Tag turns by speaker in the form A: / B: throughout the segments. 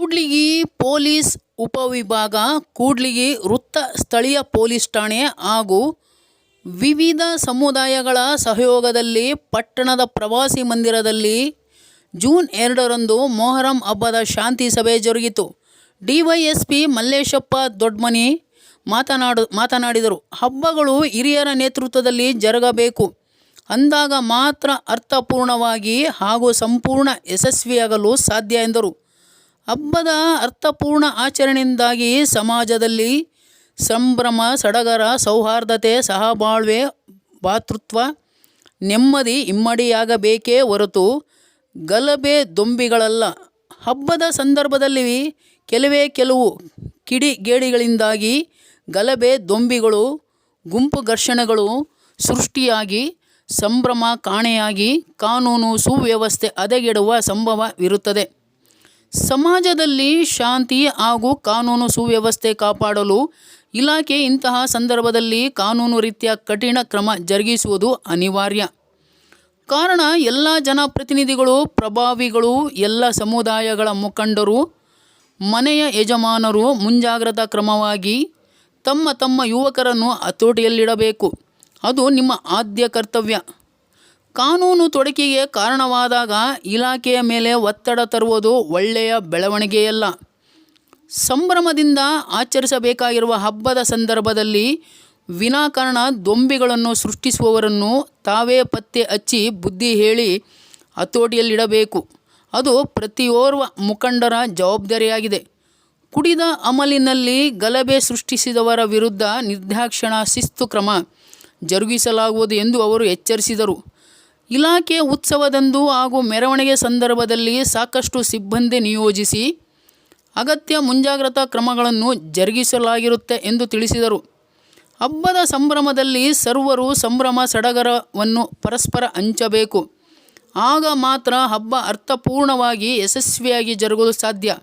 A: Kudligi police ಉಪವಿಭಾಗ, ಕೂಡ್ಲಿಗಿ ವೃತ್ತ ಸ್ಥಳೀಯ ಪೊಲೀಸ್ ಠಾಣೆ ಹಾಗೂ ವಿವಿಧ ಸಮುದಾಯಗಳ ಸಹಯೋಗದಲ್ಲಿ ಪಟ್ಟಣದ ಪ್ರವಾಸಿ ಮಂದಿರದಲ್ಲಿ ಜೂನ್ ಎರಡರಂದು ಮೊಹರಂ ಹಬ್ಬದ ಶಾಂತಿ ಸಭೆ ಜರುಗಿತು. ಡಿವೈಎಸ್ಪಿ ಮಲ್ಲೇಶಪ್ಪ ದೊಡ್ಮನಿ ಮಾತನಾಡು, ಮಾತನಾಡಿದರು, ಹಬ್ಬಗಳು ಹಿರಿಯರ ನೇತೃತ್ವದಲ್ಲಿ ಜರುಗಬೇಕು. ಅಂದಾಗ ಮಾತ್ರ ಅರ್ಥಪೂರ್ಣವಾಗಿ ಹಾಗೂ ಸಂಪೂರ್ಣ ಯಶಸ್ವಿಯಾಗಲು ಸಾಧ್ಯ ಎಂದರು. ಹಬ್ಬದ ಅರ್ಥಪೂರ್ಣ ಆಚರಣೆಯಿಂದಾಗಿ ಸಮಾಜದಲ್ಲಿ ಸಂಭ್ರಮ, ಸಡಗರ, ಸೌಹಾರ್ದತೆ ಸಹಬಾಳ್ವೆ ಭಾತೃತ್ವ ನೆಮ್ಮದಿ ಇಮ್ಮಡಿಯಾಗಬೇಕೇ ಹೊರತು ಗಲಭೆ ದೊಂಬಿಗಳಲ್ಲ. ಹಬ್ಬದ ಸಂದರ್ಭದಲ್ಲಿ ಕೆಲವೇ ಕೆಲವು ಕಿಡಿಗೇಡಿಗಳಿಂದಾಗಿ ಗಲಭೆ ದೊಂಬಿಗಳು, ಗುಂಪು ಘರ್ಷಣೆಗಳು ಸೃಷ್ಟಿಯಾಗಿ, ಸಂಭ್ರಮ ಕಾಣೆಯಾಗಿ, ಕಾನೂನು ಸುವ್ಯವಸ್ಥೆ ಹದಗೆಡುವ ಸಂಭವವಿರುತ್ತದೆ. ಸಮಾಜದಲ್ಲಿ ಶಾಂತಿ ಹಾಗೂ ಕಾನೂನು ಸುವ್ಯವಸ್ಥೆ ಕಾಪಾಡಲು ಇಲಾಖೆ ಇಂತಹ ಸಂದರ್ಭದಲ್ಲಿ ಕಾನೂನು ರೀತಿಯ ಕಠಿಣ ಕ್ರಮ ಜರುಗಿಸುವುದು ಅನಿವಾರ್ಯ. ಕಾರಣ ಎಲ್ಲ ಜನಪ್ರತಿನಿಧಿಗಳು, ಪ್ರಭಾವಿಗಳು, ಎಲ್ಲ ಸಮುದಾಯಗಳ ಮುಖಂಡರು, ಮನೆಯ ಯಜಮಾನರು ಮುಂಜಾಗ್ರತಾ ಕ್ರಮವಾಗಿ ತಮ್ಮ ತಮ್ಮ ಯುವಕರನ್ನು ಹತೋಟಿಯಲ್ಲಿಡಬೇಕು. ಅದು ನಿಮ್ಮ ಆದ್ಯ ಕರ್ತವ್ಯ. ಕಾನೂನು ತೊಡಕಿಗೆ ಕಾರಣವಾದಾಗ ಇಲಾಖೆಯ ಮೇಲೆ ಒತ್ತಡ ತರುವುದು ಒಳ್ಳೆಯ ಬೆಳವಣಿಗೆಯಲ್ಲ. ಸಂಭ್ರಮದಿಂದ ಆಚರಿಸಬೇಕಾಗಿರುವ ಹಬ್ಬದ ಸಂದರ್ಭದಲ್ಲಿ ವಿನಾಕಾರಣ ದೊಂಬಿಗಳನ್ನು ಸೃಷ್ಟಿಸುವವರನ್ನು ತಾವೇ ಪತ್ತೆ ಹಚ್ಚಿ ಬುದ್ಧಿ ಹೇಳಿ ಹತೋಟಿಯಲ್ಲಿಡಬೇಕು. ಅದು ಪ್ರತಿಯೋರ್ವ ಮುಖಂಡರ ಜವಾಬ್ದಾರಿಯಾಗಿದೆ. ಕುಡಿದ ಅಮಲಿನಲ್ಲಿ ಗಲಭೆ ಸೃಷ್ಟಿಸಿದವರ ವಿರುದ್ಧ ನಿರ್ದಾಕ್ಷಣ ಶಿಸ್ತು ಕ್ರಮ ಜರುಗಿಸಲಾಗುವುದು ಎಂದು ಅವರು ಎಚ್ಚರಿಸಿದರು. ಇಲಾಖೆ ಉತ್ಸವದಂದು ಹಾಗೂ ಮೆರವಣಿಗೆ ಸಂದರ್ಭದಲ್ಲಿ ಸಾಕಷ್ಟು ಸಿಬ್ಬಂದಿ ನಿಯೋಜಿಸಿ ಅಗತ್ಯ ಮುಂಜಾಗ್ರತಾ ಕ್ರಮಗಳನ್ನು ಜರುಗಿಸಲಾಗಿರುತ್ತೆ ಎಂದು ತಿಳಿಸಿದರು. ಹಬ್ಬದ ಸಂಭ್ರಮದಲ್ಲಿ ಸರ್ವರು ಸಂಭ್ರಮ ಸಡಗರವನ್ನು ಪರಸ್ಪರ ಹಂಚಬೇಕು. ಆಗ ಮಾತ್ರ ಹಬ್ಬ ಅರ್ಥಪೂರ್ಣವಾಗಿ ಯಶಸ್ವಿಯಾಗಿ ಜರುಗಲು ಸಾಧ್ಯ.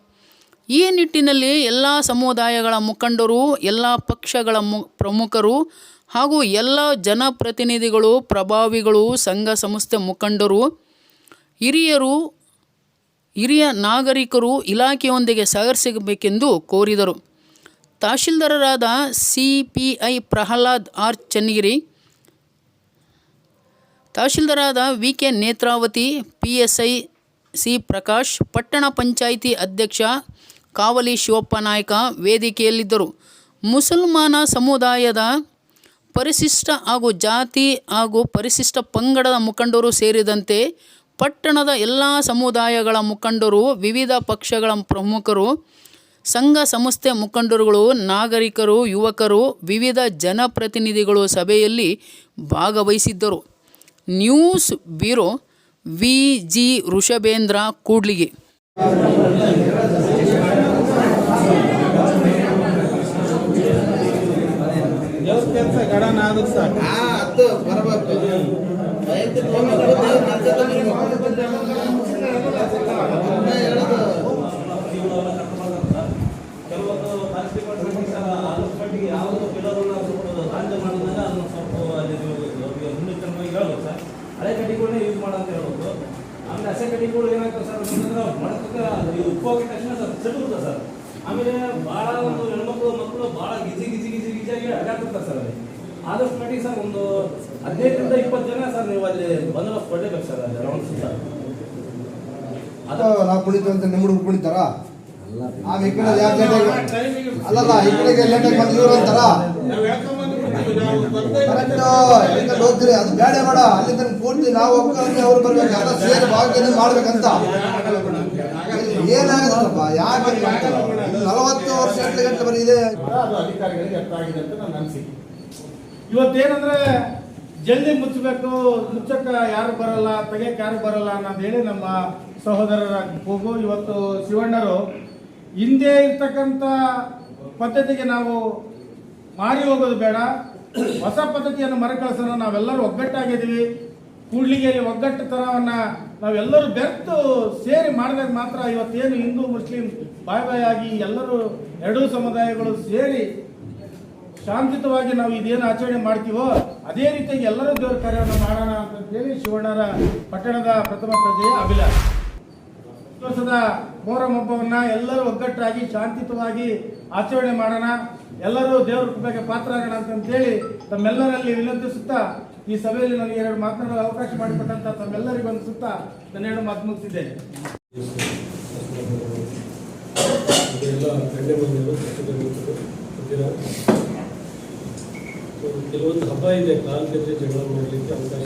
A: ಈ ನಿಟ್ಟಿನಲ್ಲಿ ಎಲ್ಲ ಸಮುದಾಯಗಳ ಮುಖಂಡರು, ಎಲ್ಲ ಪಕ್ಷಗಳ ಮು, ಪ್ರಮುಖರು ಹಾಗೂ ಎಲ್ಲ ಜನಪ್ರತಿನಿಧಿಗಳು, ಪ್ರಭಾವಿಗಳು, ಸಂಘ ಸಂಸ್ಥೆ ಮುಖಂಡರು, ಹಿರಿಯರು, ಹಿರಿಯ ನಾಗರಿಕರು ಇಲಾಖೆಯೊಂದಿಗೆ ಸಹಕರಿಸಬೇಕೆಂದು ಕೋರಿದರು. ತಹಶೀಲ್ದಾರರಾದ C P I Prahlad R Channagiri ತಹಶೀಲ್ದಾರಾದ V K Netravathi P S I C Prakash, ಪಟ್ಟಣ ಪಂಚಾಯಿತಿ ಅಧ್ಯಕ್ಷ ಕಾವಲಿ ಶಿವಪ್ಪ ನಾಯ್ಕ ವೇದಿಕೆಯಲ್ಲಿದ್ದರು. ಮುಸಲ್ಮಾನ ಸಮುದಾಯದ ಪರಿಶಿಷ್ಟ ಹಾಗೂ ಜಾತಿ ಹಾಗೂ ಪರಿಶಿಷ್ಟ ಪಂಗಡದ ಮುಖಂಡರು ಸೇರಿದಂತೆ ಪಟ್ಟಣದ ಎಲ್ಲ ಸಮುದಾಯಗಳ ಮುಖಂಡರು, ವಿವಿಧ ಪಕ್ಷಗಳ ಪ್ರಮುಖರು, ಸಂಘ ಸಂಸ್ಥೆ ಮುಖಂಡರುಗಳು, ನಾಗರಿಕರು, ಯುವಕರು, ವಿವಿಧ ಜನಪ್ರತಿನಿಧಿಗಳು ಸಭೆಯಲ್ಲಿ ಭಾಗವಹಿಸಿದ್ದರು. News bureau V G Rishabhendra Kudligi.
B: ಕೆಲಸ ಗಡನ ಆದ್ರೂ ಸಾಕು.
C: ಹಾ ಅದು ಬರ್ಬೇಕು.
D: ಕೆಲವೊಂದು ಯಾವುದು ಕೆಲವರನ್ನ ಸ್ವಲ್ಪ ಸಾಧ್ಯ ಮಾಡಿದಾಗ ಅದನ್ನು ಸ್ವಲ್ಪ ಅಲ್ಲಿ ಅವ್ರಿಗೆ ಹೇಳ್ಬೇಕು ಸರ್. ಹಳೆ ಕಟ್ಟಿಗಳನ್ನೇ ಯೂಸ್ ಮಾಡಂತ ಹೇಳ್ಬೇಕು ಆಮೇಲೆ ಹಸೆ ಕಟ್ಟಿಗಳು ಏನಾಗ್ತದೆ ಸರ್ ಅಂತಂದ್ರೆ ಮಾಡಕ್ಕೆ ಇದು ಉಪ್ಪು ಹಾಕಿದ ತಕ್ಷಣ ಸರ್ ಸಿಡುತ್ತೆ ಸರ್. ಆಮೇಲೆ ಭಾಳ ಒಂದು ಹೆಣ್ಮಕ್ಳು ಮಕ್ಕಳು ಭಾಳ ಗಿಜಿ ಗಿಜಿ ಗಿಜಿ ಗಿಜಿಯಾಗಿ ಅಡ್ಡಾಡ್ತಿರ್ತಾರೆ ಸರ್ ಅಲ್ಲಿ. ಆದಷ್ಟು ಮಟ್ಟಿಗೆ ಸರ್ ಒಂದು ಹದಿನೈದರಿಂದ ಇಪ್ಪತ್ತು ಜನ ಸರ್ ನೀವು ಅಲ್ಲಿ ಬಂದೋಬಸ್ತ್ ಕೊಡಬೇಕು ಸರ್ ಅಲ್ಲಿ ರೌಂಡ್ ಸುತ್ತ
E: ಅದು ನಾವು ಕುಳಿತು ಅಂತ ನಿಮ್ಮ ಹುಡುಗರು ಕುಣಿತಾರ ನಾವ್ ಈ ಕಡೆ ಯಾಕೆ ಅಲ್ಲಲ್ಲ, ಈ ಕಡೆಗೆ ಹೋಗ್ತೀರಿ ಅದು ಬೇಡ ಬೇಡ, ಅಲ್ಲಿಂದ ಪೂರ್ತಿ ನಾವು ಅವ್ರು ಸೇರಿ ಮಾಡ್ಬೇಕಂತ. ಯಾಕೆ ನಲವತ್ತು ವರ್ಷ ಗಂಟೆ ಬರೀ ಇದೆ
B: ಅಧಿಕಾರಿಗಳಿಗೆ ಅರ್ಥ ಆಗಿದೆ ಅಂತ ನನ್ನ ಅನಿಸಿಕೆ
F: ಇವತ್ತೇನಂದ್ರೆ ಜಲ್ದಿ ಮುಚ್ಚಬೇಕು ಮುಚ್ಚಕ್ಕ ಯಾರು ಬರಲ್ಲ ತೆಗಿಯಕ್ಕೆ ಯಾರು ಬರಲ್ಲ ಅನ್ನೋದು ಹೇಳಿ ನಮ್ಮ ಸಹೋದರರ ಕೂಗು. ಇವತ್ತು ಶಿವಣ್ಣರು ಹಿಂದೆ ಇರ್ತಕ್ಕಂಥ ಪದ್ಧತಿಗೆ ನಾವು ಮಾರಿ ಹೋಗೋದು ಬೇಡ. ಹೊಸ ಪದ್ಧತಿಯನ್ನು ಮರುಕಳಿಸೋಣ ನಾವೆಲ್ಲರೂ ಒಗ್ಗಟ್ಟಾಗಿದ್ದೀವಿ. ಕೂಡ್ಲಿಗೆಯಲ್ಲಿ ಒಗ್ಗಟ್ಟು ತರವನ್ನ ನಾವೆಲ್ಲರೂ ಬೆರೆತು ಸೇರಿ ಮಾಡಿದಾಗ ಮಾತ್ರ ಇವತ್ತೇನು ಹಿಂದೂ, ಮುಸ್ಲಿಂ, ಬಾಯ್ ಬಾಯ್ ಆಗಿ ಎಲ್ಲರೂ ಎರಡೂ ಸಮುದಾಯಗಳು ಸೇರಿ ಶಾಂತಿಯುತವಾಗಿ ನಾವು ಇದೇನು ಆಚರಣೆ ಮಾಡ್ತೀವೋ, ಅದೇ ರೀತಿಯಾಗಿ ಎಲ್ಲರೂ ದೇವರ ಕಾರ್ಯವನ್ನು ಮಾಡೋಣ ಅಂತ ಹೇಳಿ ಶಿವಣ್ಣರ ಪಟ್ಟಣದ ಪ್ರಥಮ ಪ್ರಜೆಯ ಅಭಿಲಾಷ. ದಿವಸದ ಮೊಹರಂ ಹಬ್ಬವನ್ನ ಎಲ್ಲರೂ ಒಗ್ಗಟ್ಟಾಗಿ, ಶಾಂತಿಯುತವಾಗಿ ಆಚರಣೆ ಮಾಡೋಣ. ಎಲ್ಲರೂ ದೇವರ ಕೃಪೆಗೆ ಪಾತ್ರರಾಗೋಣ ಅಂತಂತೇಳಿ ತಮ್ಮೆಲ್ಲರಲ್ಲಿ ವಿನಂತಿಸುತ್ತಾ ಈ ಸಭೆಯಲ್ಲಿ ನನಗೆ ಎರಡು ಮಾತನಾಡಲು ಅವಕಾಶ ಮಾಡಿಕೊಟ್ಟಂತ ತಮ್ಮೆಲ್ಲರಿಗೂ ಒಂದು ಸುತ್ತ ನನ್ನ ಎರಡು ಮಾತು
G: ಸೊ ಕೆಲವೊಂದು ಹಬ್ಬ ಇದೆ ಕಾಲು ಕೆತ್ತೆ ಜಗಳ ಮಾಡಲಿಕ್ಕೆ ಅವಕಾಶ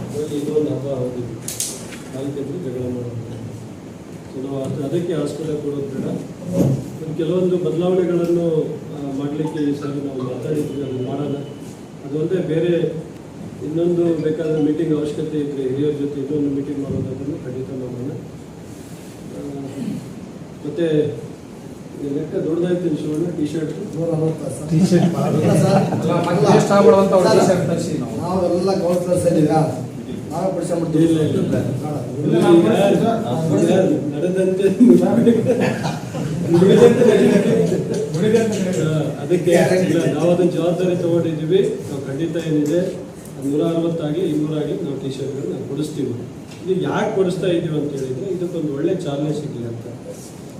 G: ಅದರಲ್ಲಿ ಇದೊಂದು ಹಬ್ಬ ಹೌದಿದೆ ಕಾಲು ಕೆತ್ತೆ ಜಗಳ ಮಾಡೋದು. ಅದಕ್ಕೆ ಆಸ್ಪದ ಕೊಡೋದು ಬೇಡ. ಕೆಲವೊಂದು ಬದಲಾವಣೆಗಳನ್ನು ಮಾಡಲಿಕ್ಕೆ ಸರಿ ನಾವು ಮಾತಾಡಿದ್ವಿ ಅದು ಮಾಡೋಣ ಅದು ಅಲ್ಲದೆ ಬೇರೆ ಇನ್ನೊಂದು ಬೇಕಾದ್ರೆ ಮೀಟಿಂಗ್ ಅವಶ್ಯಕತೆ ಇದ್ದರೆ ಹಿರಿಯರ ಜೊತೆ ಇನ್ನೊಂದು ಮೀಟಿಂಗ್ ಮಾಡೋದಾದ್ರೂ ಖಂಡಿತ ಮಾಡೋಣ. ಮತ್ತೆ ಲೆಕ್ಕ ದೊಡ್ಡದಾಯ್ತು ಶಿವಣ್ಣ? ಟಿ ಶರ್ಟ್
E: ನೂರ ಅರವತ್ತು ನಾವೆಲ್ಲ ಕೌನ್ಸಿಲರ್ಸ್ ನಾವೇ
F: ಸರ್.
G: ನಡೆದಂತೆ ಅದಕ್ಕೆ ನಾವು ಅದನ್ನ ಜವಾಬ್ದಾರಿ ತಗೊಂಡಿದ್ದೀವಿ. ನಾವು ಖಂಡಿತ ಏನಿದೆ ನೂರ ಅರವತ್ತಾಗಿ ಇನ್ನೂರಾಗಿ ನಾವು ಟಿ ಶರ್ಟ್ಗಳನ್ನ ಕೊಡಿಸ್ತೀವಿ. ಇದು ಯಾಕೆ ಕೊಡಿಸ್ತಾ ಇದ್ದೀವಿ ಅಂತ ಹೇಳಿದ್ರೆ, ಇದಕ್ಕೊಂದು ಒಳ್ಳೆ ಚಾಲನೆ ಸಿಗಲಿ ಅಂತ.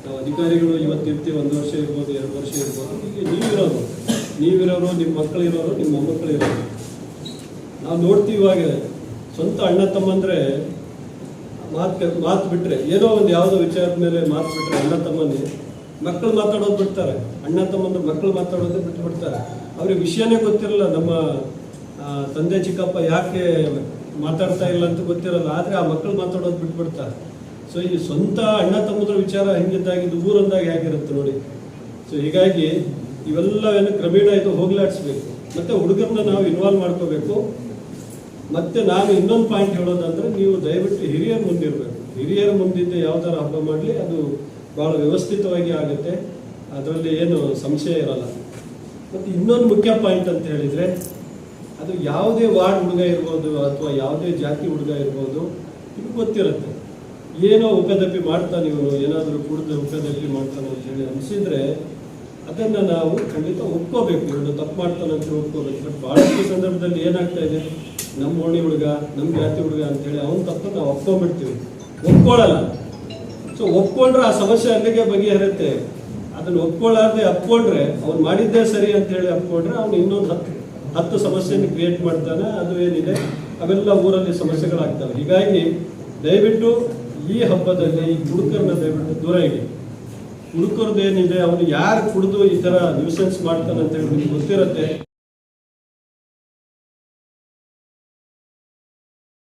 G: ನಾವು ಅಧಿಕಾರಿಗಳು ಇವತ್ತು ಇರ್ತೀವಿ, ಒಂದು ವರ್ಷ ಇರ್ಬೋದು, ಎರಡು ವರ್ಷ ಇರ್ಬೋದು ಈಗ ನೀವಿರೋರು. ನೀವಿರೋರು ನಿಮ್ಮ ಮಕ್ಕಳಿರೋರು ನಿಮ್ಮ ಮೊಮ್ಮಕ್ಕಳು ಇರೋರು. ನಾವು ನೋಡ್ತೀವಿ ಇವಾಗ, ಸ್ವಂತ ಅಣ್ಣ ತಮ್ಮಂದ್ರೆ ಮಾತು ಮಾತು ಬಿಟ್ಟರೆ ಏನೋ ಒಂದು ಯಾವುದೋ ವಿಚಾರದ ಮೇಲೆ ಮಾತು ಬಿಟ್ಟರೆ ಅಣ್ಣ ತಮ್ಮನೇ ಮಕ್ಕಳು ಮಾತಾಡೋದು ಬಿಡ್ತಾರೆ. ಅಣ್ಣ ತಮ್ಮಂದ್ರೆ ಮಕ್ಕಳು ಮಾತಾಡೋದು ಬಿಟ್ಟು ಬಿಡ್ತಾರೆ ಅವ್ರಿಗೆ ವಿಷಯನೇ ಗೊತ್ತಿರಲ್ಲ, ನಮ್ಮ ತಂದೆ ಚಿಕ್ಕಪ್ಪ ಯಾಕೆ ಮಾತಾಡ್ತಾ ಇಲ್ಲ ಅಂತ ಗೊತ್ತಿರಲ್ಲ, ಆದರೆ ಆ ಮಕ್ಕಳು ಮಾತಾಡೋದು ಬಿಟ್ಬಿಡ್ತಾರೆ ಸೊ ಈ ಸ್ವಂತ ಅಣ್ಣ ತಮ್ಮದ್ರ ವಿಚಾರ ಹಿಂಗಿದ್ದಾಗಿದ್ದು ಊರೊಂದಾಗ ಹೇಗಿರುತ್ತೆ ನೋಡಿ. ಸೊ ಹೀಗಾಗಿ ಇವೆಲ್ಲವೇನು ಕ್ರಮೇಣ ಇದು ಹೋಗ್ಲಾಡಿಸ್ಬೇಕು. ಮತ್ತೆ ಹುಡುಗರನ್ನ ನಾವು ಇನ್ವಾಲ್ವ್ ಮಾಡ್ಕೋಬೇಕು. ಮತ್ತೆ ನಾನು ಇನ್ನೊಂದು ಪಾಯಿಂಟ್ ಹೇಳೋದಂದ್ರೆ, ನೀವು ದಯವಿಟ್ಟು ಹಿರಿಯರ ಮುಂದಿರಬೇಕು ಹಿರಿಯರ ಮುಂದಿದ್ದ ಯಾವ್ದಾರ ಹಬ್ಬ ಮಾಡಲಿ, ಅದು ಬಹಳ ವ್ಯವಸ್ಥಿತವಾಗಿ ಆಗುತ್ತೆ. ಅದರಲ್ಲಿ ಏನು ಸಂಶಯ ಇರಲ್ಲ. ಮತ್ತು ಇನ್ನೊಂದು ಮುಖ್ಯ ಪಾಯಿಂಟ್ ಅಂತ ಹೇಳಿದ್ರೆ ಅದು ಯಾವುದೇ ವಾರ್ಡ್ ಹುಡುಗ ಇರ್ಬೋದು ಅಥವಾ ಯಾವುದೇ ಜಾತಿ ಹುಡುಗ ಇರ್ಬೋದು ಇದು ಗೊತ್ತಿರುತ್ತೆ. ಏನೋ ಉಪದಪ್ಪಿ ಮಾಡ್ತಾನೆ ಇವನು, ಏನಾದರೂ ಕುಡಿದು ಉಪದಪ್ಪಿ ಮಾಡ್ತಾನೆ ಅಂತ ಹೇಳಿ ಅನಿಸಿದ್ರೆ ಅದನ್ನು ನಾವು ಖಂಡಿತ ಒಪ್ಕೋಬೇಕು. ಇವನು ತಪ್ಪು ಮಾಡ್ತಾನೆ ಅಂತ ಒಪ್ಕೋಬೇಕು. ಬಟ್ ಭಾಳಷ್ಟು ಸಂದರ್ಭದಲ್ಲಿ ಏನಾಗ್ತಾ ಇದೆ? ನಮ್ಮ ಓಣಿ ಹುಡುಗ, ನಮ್ಮ ಜಾತಿ ಹುಡುಗ ಅಂತೇಳಿ ಅವನ ತಪ್ಪು ನಾವು ಒಪ್ಕೊಂಡ್ಬಿಡ್ತೀವಿ. ಒಪ್ಕೊಳ್ಳಲ್ಲ. ಸೊ ಒಪ್ಕೊಂಡ್ರೆ ಆ ಸಮಸ್ಯೆ ಅಲ್ಲಿಗೆ ಬಗೆಹರುತ್ತೆ. ಅದನ್ನು ಒಪ್ಕೊಳ್ಳಾರ್ದೆ ಅಪ್ಕೊಂಡ್ರೆ, ಅವ್ನು ಮಾಡಿದ್ದೇ ಸರಿ ಅಂತ ಹೇಳಿ ಅಪ್ಕೊಂಡ್ರೆ ಅವ್ನು ಇನ್ನೊಂದು ಹತ್ತು ಹತ್ತು ಸಮಸ್ಯೆಯನ್ನು ಕ್ರಿಯೇಟ್ ಮಾಡ್ತಾನೆ, ಅದು ಏನಿದೆ? ಅವೆಲ್ಲ ಊರಲ್ಲಿ ಸಮಸ್ಯೆಗಳಾಗ್ತವೆ. ಹೀಗಾಗಿ ದಯವಿಟ್ಟು ಈ ಹಬ್ಬದಲ್ಲಿ ಈ ಹುಡುಗರನ್ನ ದಯವಿಟ್ಟು ದೂರ ಇಡಿ ಹುಡುಕರದ್ದು ಏನಿದೆ, ಅವನು ಯಾರು ಕುಡಿದು ಈ ತರ ನ್ಯೂಸೆನ್ಸ್ ಮಾಡ್ತಾನೆ ಅಂತ ಹೇಳಿ ಗೊತ್ತಿರುತ್ತೆ.